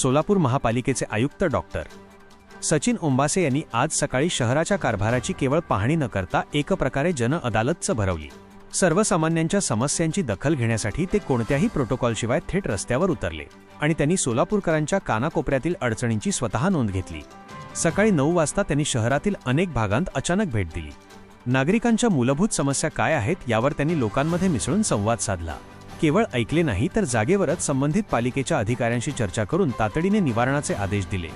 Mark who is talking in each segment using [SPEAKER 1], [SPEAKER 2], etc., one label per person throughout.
[SPEAKER 1] सोलापूर महापालिकेचे आयुक्त डॉक्टर सचिन ओंबासे यांनी आज सकाळी शहराच्या कारभाराची केवळ पाहणी न करता एक प्रकारे जन अदालतच भरवली. सर्वसामान्यांच्या समस्यांची दखल घेण्यासाठी ते कोणत्याही प्रोटोकॉलशिवाय थेट रस्त्यावर उतरले आणि त्यांनी सोलापूरकरांच्या कानाकोपऱ्यातील अडचणींची स्वतः नोंद घेतली. सकाळी नऊ वाजता त्यांनी शहरातील अनेक भागांत अचानक भेट दिली. नागरिकांच्या मूलभूत समस्या काय आहेत यावर त्यांनी लोकांमध्ये मिसळून संवाद साधला. केवळ ऐकले नाही तर जागेवरच संबंधित पालिकेच्या अधिकाऱ्यांशी चर्चा करून तातडीने निवारणाचे आदेश दिले.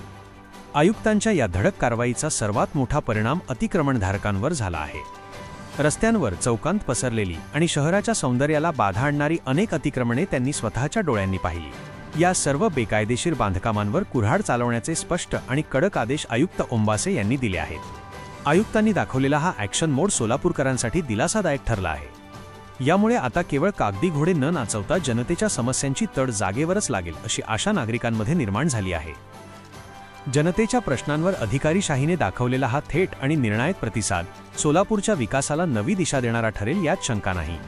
[SPEAKER 1] आयुक्तांच्या या धडक कारवाईचा सर्वात मोठा परिणाम अतिक्रमणधारकांवर झाला आहे. रस्त्यांवर चौकांत पसरलेली आणि शहराच्या सौंदर्याला बाधा आणणारी अनेक अतिक्रमणे त्यांनी स्वतःच्या डोळ्यांनी पाहिली. या सर्व बेकायदेशीर बांधकामांवर कुऱ्हाड चालवण्याचे स्पष्ट आणि कडक आदेश आयुक्त ओंबासे यांनी दिले आहेत. आयुक्तांनी दाखवलेला हा ॲक्शन मोड सोलापूरकरांसाठी दिलासादायक ठरला आहे. यामुळे आता केवळ कागदी घोडे न नाचवता जनतेच्या समस्यांची तड जागेवरच लागेल अशी आशा नागरिकांमध्ये निर्माण झाली आहे. जनतेच्या प्रश्नांवर अधिकारीशाहीने दाखवलेला हा थेट आणि निर्णायक प्रतिसाद सोलापूरच्या विकासाला नवी दिशा देणारा ठरेल यात शंका नाही.